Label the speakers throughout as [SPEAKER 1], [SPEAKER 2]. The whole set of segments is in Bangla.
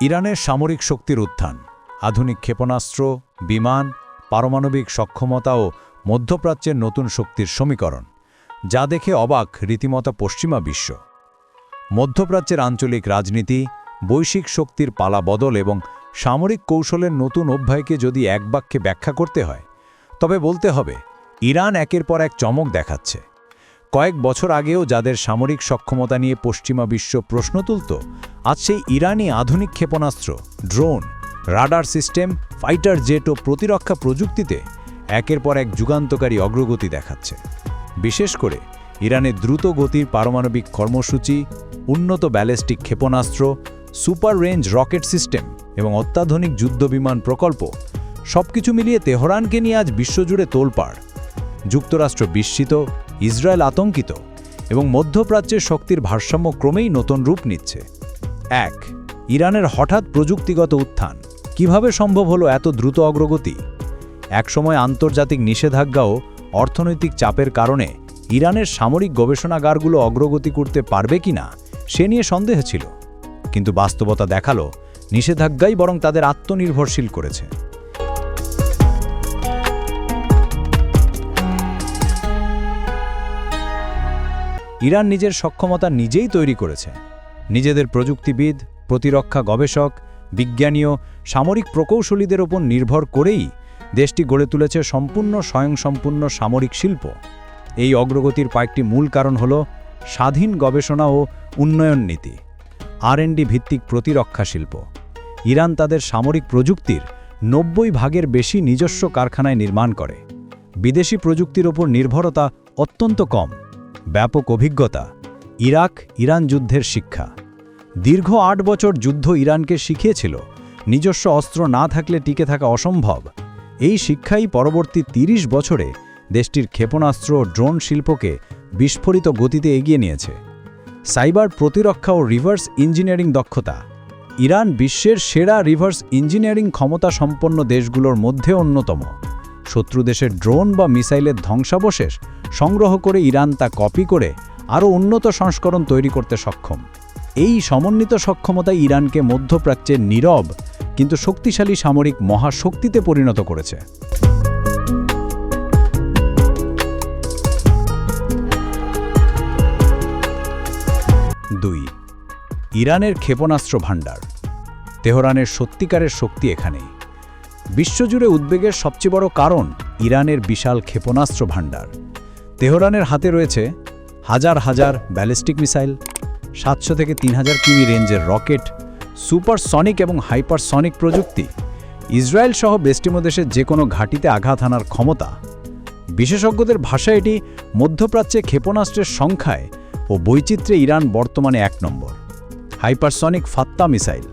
[SPEAKER 1] ইরানের সামরিক শক্তির উত্থান, আধুনিক ক্ষেপণাস্ত্র, বিমান, পারমাণবিক সক্ষমতা ও মধ্যপ্রাচ্যের নতুন শক্তির সমীকরণ, যা দেখে অবাক রীতিমতো পশ্চিমা বিশ্ব। মধ্যপ্রাচ্যের আঞ্চলিক রাজনীতি, বৈশ্বিক শক্তির পালা বদল এবং সামরিক কৌশলের নতুন অভ্যায়কে যদি এক বাক্যে ব্যাখ্যা করতে হয়, তবে বলতে হবে, ইরান একের পর এক চমক দেখাচ্ছে। কয়েক বছর আগেও যাদের সামরিক সক্ষমতা নিয়ে পশ্চিমা বিশ্ব প্রশ্ন তুলত, আজ সেই ইরানি আধুনিক ক্ষেপণাস্ত্র, drone, radar system, fighter jet ও প্রতিরক্ষা প্রযুক্তিতে একের পর এক যুগান্তকারী অগ্রগতি দেখাচ্ছে। বিশেষ করে ইরানের দ্রুত গতির পারমাণবিক কর্মসূচি, উন্নত ব্যালিস্টিক ক্ষেপণাস্ত্র, সুপার রেঞ্জ রকেট সিস্টেম এবং অত্যাধুনিক যুদ্ধবিমান প্রকল্প সবকিছু মিলিয়ে তেহরানকে নিয়ে আজ বিশ্বজুড়ে তোলপাড়। যুক্তরাষ্ট্র বিস্মিত ইসরায়েল আতঙ্কিত এবং মধ্যপ্রাচ্যের শক্তির ভারসাম্য ক্রমেই নতুন রূপ নিচ্ছে। এক, ইরানের হঠাৎ প্রযুক্তিগত উত্থান। কীভাবে সম্ভব হলো এত দ্রুত অগ্রগতি? একসময় আন্তর্জাতিক নিষেধাজ্ঞাও অর্থনৈতিক চাপের কারণে ইরানের সামরিক গবেষণাগারগুলো অগ্রগতি করতে পারবে কিনা, সে নিয়ে সন্দেহ ছিল। কিন্তু বাস্তবতা দেখাল, নিষেধাজ্ঞাই বরং তাদের আত্মনির্ভরশীল করেছে। ইরান নিজের সক্ষমতা নিজেই তৈরি করেছে। নিজেদের প্রযুক্তিবিদ, প্রতিরক্ষা গবেষক বিজ্ঞানীয় সামরিক প্রকৌশলীদের ওপর নির্ভর করেই দেশটি গড়ে তুলেছে সম্পূর্ণ স্বয়ংসম্পূর্ণ সামরিক শিল্প। এই অগ্রগতির কয়েকটি মূল কারণ হল স্বাধীন গবেষণা ও উন্নয়ন নীতি, আরএনডি ভিত্তিক প্রতিরক্ষা শিল্প। ইরান তাদের সামরিক প্রযুক্তির নব্বই ভাগের বেশি নিজস্ব কারখানায় নির্মাণ করে। বিদেশি প্রযুক্তির ওপর নির্ভরতা অত্যন্ত কম। ব্যাপক অভিজ্ঞতা, ইরাক ইরান যুদ্ধের শিক্ষা। দীর্ঘ আট বছর যুদ্ধ ইরানকে শিখিয়েছিল, নিজস্ব অস্ত্র না থাকলে টিকে থাকা অসম্ভব। এই শিক্ষাই পরবর্তী ৩০ বছরে দেশটির ক্ষেপণাস্ত্র ড্রোন শিল্পকে বিস্ফোরিত গতিতে এগিয়ে নিয়েছে। সাইবার প্রতিরক্ষা ও রিভার্স ইঞ্জিনিয়ারিং দক্ষতা। ইরান বিশ্বের সেরা রিভার্স ইঞ্জিনিয়ারিং ক্ষমতা সম্পন্ন দেশগুলোর মধ্যে অন্যতম। শত্রু দেশের ড্রোন বা মিসাইলের ধ্বংসাবশেষ সংগ্রহ করে ইরান তা কপি করে আরও উন্নত সংস্করণ তৈরি করতে সক্ষম। এই সমন্বিত সক্ষমতা ইরানকে মধ্যপ্রাচ্যের নীরব কিন্তু শক্তিশালী সামরিক মহাশক্তিতে পরিণত করেছে। দুই, ইরানের ক্ষেপণাস্ত্র ভাণ্ডার। তেহরানের সত্যিকারের শক্তি এখানেই। বিশ্বজুড়ে উদ্বেগের সবচেয়ে বড় কারণ ইরানের বিশাল ক্ষেপণাস্ত্র ভাণ্ডার। তেহরানের হাতে রয়েছে হাজার হাজার ব্যালিস্টিক মিসাইল, সাতশো থেকে তিন হাজার কিমি রেঞ্জের রকেট, সুপারসনিক এবং হাইপারসনিক প্রযুক্তি। ইসরায়েল সহ বেস্টিমো দেশের যে কোনো ঘাঁটিতে আঘাত হানার ক্ষমতা। বিশেষজ্ঞদের ভাষায় এটি মধ্যপ্রাচ্যে ক্ষেপণাস্ত্রের সংখ্যায় ও বৈচিত্র্যে ইরান বর্তমানে এক নম্বর। হাইপারসনিক ফাত্তা মিসাইল,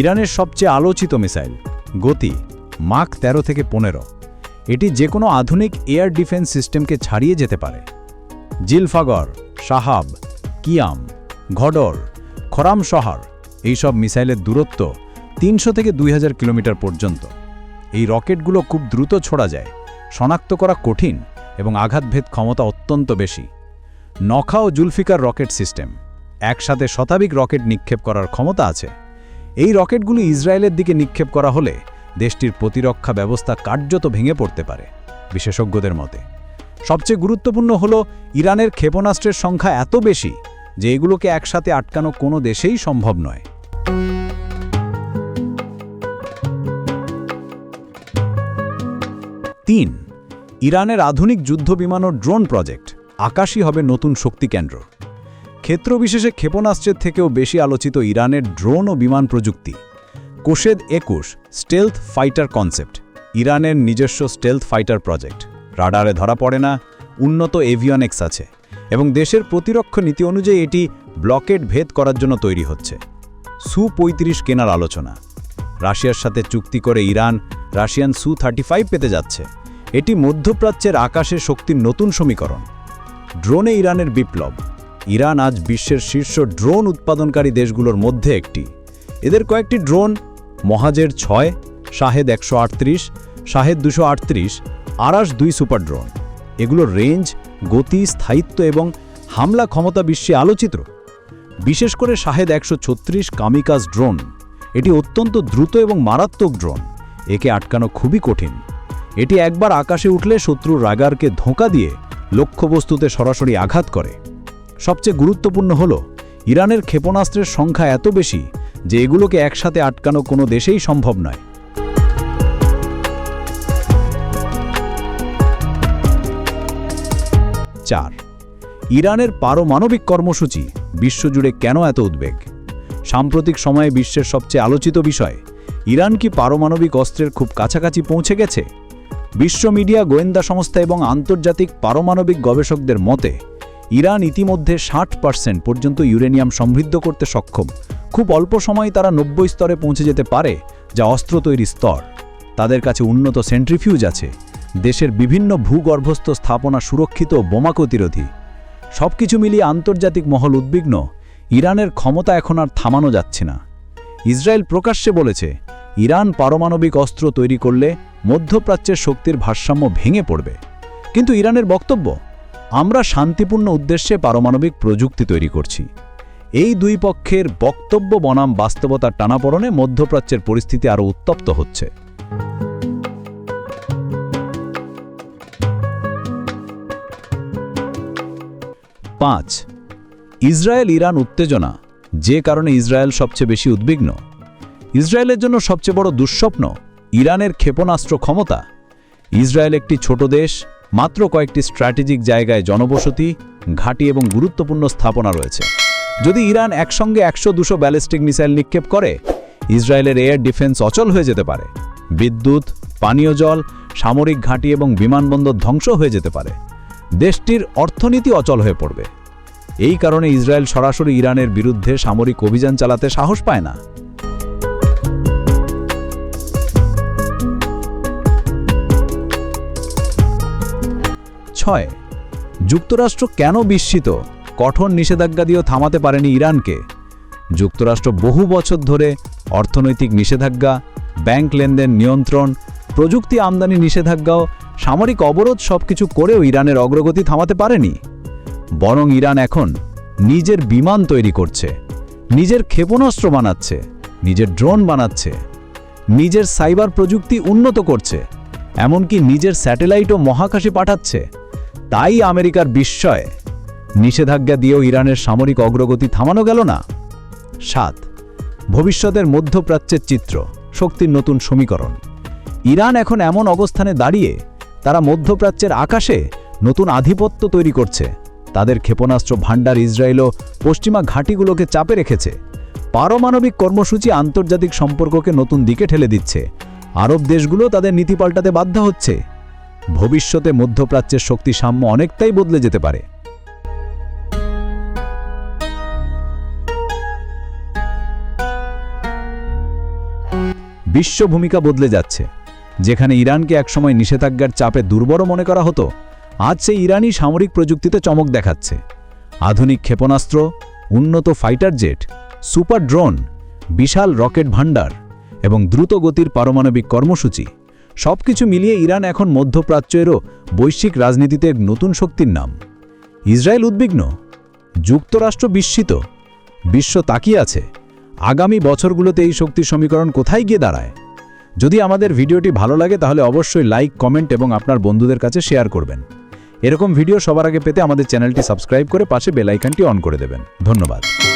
[SPEAKER 1] ইরানের সবচেয়ে আলোচিত মিসাইল। গতি মাক ১৩ থেকে পনেরো। এটি যে কোনো আধুনিক এয়ার ডিফেন্স সিস্টেমকে ছাড়িয়ে যেতে পারে। জিলফাগর, সাহাব, কিয়াম ঘডর খরাম শহর, এইসব মিসাইলের দূরত্ব তিনশো থেকে দুই হাজার কিলোমিটার পর্যন্ত। এই রকেটগুলো খুব দ্রুত ছোড়া যায়, শনাক্ত করা কঠিন এবং আঘাতভেদ ক্ষমতা অত্যন্ত বেশি। নখা ও জুলফিকার রকেট সিস্টেম, একসাথে শতাধিক রকেট নিক্ষেপ করার ক্ষমতা আছে। এই রকেটগুলি ইসরায়েলের দিকে নিক্ষেপ করা হলে দেশটির প্রতিরক্ষা ব্যবস্থা কার্যত ভেঙে পড়তে পারে, বিশেষজ্ঞদের মতে। সবচেয়ে গুরুত্বপূর্ণ হল, ইরানের ক্ষেপণাস্ত্রের সংখ্যা এত বেশি যে এগুলোকে একসাথে আটকানো কোনো দেশেই সম্ভব নয়। তিন, ইরানের আধুনিক যুদ্ধবিমান ও ড্রোন প্রজেক্ট, আকাশই হবে নতুন শক্তি কেন্দ্র। ক্ষেত্রবিশেষে ক্ষেপণাস্ত্রের থেকেও বেশি আলোচিত ইরানের ড্রোন ও বিমান প্রযুক্তি। কোশেদ একুশ স্টেলথ ফাইটার কনসেপ্ট, ইরানের নিজস্ব স্টেলথ ফাইটার প্রজেক্ট। রাডারে ধরা পড়ে না, উন্নত এভিয়নেক্স আছে এবং দেশের প্রতিরক্ষা নীতি অনুযায়ী এটি ব্লকেট ভেদ করার জন্য তৈরি হচ্ছে। সু পঁয়ত্রিশ কেনার আলোচনা। রাশিয়ার সাথে চুক্তি করে Iran Russian Su thirty five পেতে যাচ্ছে। এটি মধ্যপ্রাচ্যের আকাশে শক্তির নতুন সমীকরণ। ড্রোনে ইরানের বিপ্লব। ইরান আজ বিশ্বের শীর্ষ ড্রোন উৎপাদনকারী দেশগুলোর মধ্যে একটি। এদের কয়েকটি ড্রোন, মহাজের ছয়, শাহেদ একশো আটত্রিশ, শাহেদ দুশো আটত্রিশ আরাস দুই সুপার ড্রোন। এগুলোর রেঞ্জ, গতি, স্থায়িত্ব এবং হামলা ক্ষমতা বিশ্বে আলোচিত। বিশেষ করে শাহেদ একশো ছত্রিশ কামিকাজ ড্রোন। এটি অত্যন্ত দ্রুত এবং মারাত্মক ড্রোন। একে আটকানো খুবই কঠিন। এটি একবার আকাশে উঠলে শত্রুর রাগারকে ধোঁকা দিয়ে লক্ষ্যবস্তুতে সরাসরি আঘাত করে। সবচেয়ে গুরুত্বপূর্ণ হল, ইরানের ক্ষেপণাস্ত্রের সংখ্যা এত বেশি যে এগুলোকে একসাথে আটকানো কোনো দেশেই সম্ভব নয়। চার, ইরানের পারমাণবিক কর্মসূচি বিশ্বজুড়ে কেন এত উদ্বেগ? সাম্প্রতিক সময়ে বিশ্বের সবচেয়ে আলোচিত বিষয়, ইরান কি পারমাণবিক অস্ত্রের খুব কাছাকাছি পৌঁছে গেছে? বিশ্ব মিডিয়া গোয়েন্দা সংস্থা এবং আন্তর্জাতিক পারমাণবিক গবেষকদের মতে ইরান ইতিমধ্যে ষাট পার্সেন্ট পর্যন্ত ইউরেনিয়াম সমৃদ্ধ করতে সক্ষম। খুব অল্প সময় তারা নব্বই স্তরে পৌঁছে যেতে পারে, যা অস্ত্র তৈরি স্তর। তাদের কাছে উন্নত সেন্ট্রিফিউজ আছে। দেশের বিভিন্ন ভূগর্ভস্থ স্থাপনা সুরক্ষিত বোমা প্রতিরোধী। সবকিছু মিলিয়ে আন্তর্জাতিক মহল উদ্বিগ্ন। ইরানের ক্ষমতা এখন আর থামানো যাচ্ছে না। ইসরায়েল প্রকাশ্যে বলেছে, ইরান পারমাণবিক অস্ত্র তৈরি করলে মধ্যপ্রাচ্যের শক্তির ভারসাম্য ভেঙে পড়বে। কিন্তু ইরানের বক্তব্য? আমরা শান্তিপূর্ণ উদ্দেশ্যে পারমাণবিক প্রযুক্তি তৈরি করছি। এই দুই পক্ষের বক্তব্য বনাম বাস্তবতার টানাপড়নে মধ্যপ্রাচ্যের পরিস্থিতি আরও উত্তপ্ত হচ্ছে। পাঁচ, ইসরায়েল ইরান উত্তেজনা, যে কারণে ইসরায়েল সবচেয়ে বেশি উদ্বিগ্ন। ইসরায়েলের জন্য সবচেয়ে বড় দুঃস্বপ্ন, ইরানের ক্ষেপণাস্ত্র ক্ষমতা। ইসরায়েল একটি ছোট দেশ মাত্র কয়েকটি স্ট্র্যাটেজিক জায়গায় জনবসতি, ঘাঁটি এবং গুরুত্বপূর্ণ স্থাপনা রয়েছে। যদি ইরান একসঙ্গে একশো দুশো ব্যালিস্টিক মিসাইল নিক্ষেপ করে, ইসরায়েলের এয়ার ডিফেন্স অচল হয়ে যেতে পারে। বিদ্যুৎ, পানীয় জল, সামরিক ঘাঁটি এবং বিমানবন্দর ধ্বংস হয়ে যেতে পারে। দেশটির অর্থনীতি অচল হয়ে পড়বে। এই কারণে ইসরায়েল সরাসরি ইরানের বিরুদ্ধে সামরিক অভিযান চালাতে সাহস পায় না। ছয়। যুক্তরাষ্ট্র কেন বিস্মিত? কঠোর নিষেধাজ্ঞা দিয়েও থামাতে পারেনি ইরানকে। যুক্তরাষ্ট্র বহু বছর ধরে অর্থনৈতিক নিষেধাজ্ঞা, ব্যাংক লেনদেন নিয়ন্ত্রণ, প্রযুক্তি আমদানি নিষেধাজ্ঞাও, সামরিক অবরোধ সবকিছু করেও ইরানের অগ্রগতি থামাতে পারেনি। বরং ইরান এখন নিজের বিমান তৈরি করছে, নিজের ক্ষেপণাস্ত্র বানাচ্ছে, নিজের ড্রোন বানাচ্ছে, নিজের সাইবার প্রযুক্তি উন্নত করছে, এমনকি নিজের স্যাটেলাইটও মহাকাশে পাঠাচ্ছে। তাই আমেরিকার বিস্ময় নিষেধাজ্ঞা দিয়েও ইরানের সামরিক অগ্রগতি থামানো গেল না। সাত, ভবিষ্যতের মধ্যপ্রাচ্যের চিত্র, শক্তির নতুন সমীকরণ। ইরান এখন এমন অবস্থানে দাঁড়িয়ে তারা মধ্যপ্রাচ্যের আকাশে নতুন আধিপত্য তৈরি করছে। তাদের ক্ষেপণাস্ত্র ভাণ্ডার ইসরায়েল ও পশ্চিমা ঘাঁটিগুলোকে চাপে রেখেছে। পারমাণবিক কর্মসূচি আন্তর্জাতিক সম্পর্ককে নতুন দিকে ঠেলে দিচ্ছে। আরব দেশগুলো তাদের নীতি পাল্টাতে বাধ্য হচ্ছে। ভবিষ্যতে মধ্যপ্রাচ্যের শক্তি সাম্য অনেকটাই বদলে যেতে পারে। বিশ্ব ভূমিকা বদলে যাচ্ছে। যেখানে ইরানকে একসময় নিষেধাজ্ঞার চাপে দুর্বল মনে করা হতো, আজ সেই ইরানি সামরিক প্রযুক্তিতে চমক দেখাচ্ছে। আধুনিক ক্ষেপণাস্ত্র, উন্নত ফাইটার জেট, সুপার ড্রোন, বিশাল রকেট ভাণ্ডার এবং দ্রুত গতির পারমাণবিক কর্মসূচি। সবকিছু মিলিয়ে ইরান এখন মধ্যপ্রাচ্যেরও বৈশ্বিক রাজনীতিতে নতুন শক্তির নাম। ইসরায়েল উদ্বিগ্ন, যুক্তরাষ্ট্র বিস্মিত, বিশ্ব তাকিয়ে আছে, আগামী বছরগুলোতে এই শক্তির সমীকরণ কোথায় গিয়ে দাঁড়ায়? যদি আমাদের ভিডিওটি ভালো লাগে তাহলে অবশ্যই লাইক, কমেন্ট এবং আপনার বন্ধুদের কাছে শেয়ার করবেন। এরকম ভিডিও সবার আগে পেতে আমাদের চ্যানেলটি সাবস্ক্রাইব করে পাশে বেলাইকানটি অন করে দেবেন। ধন্যবাদ।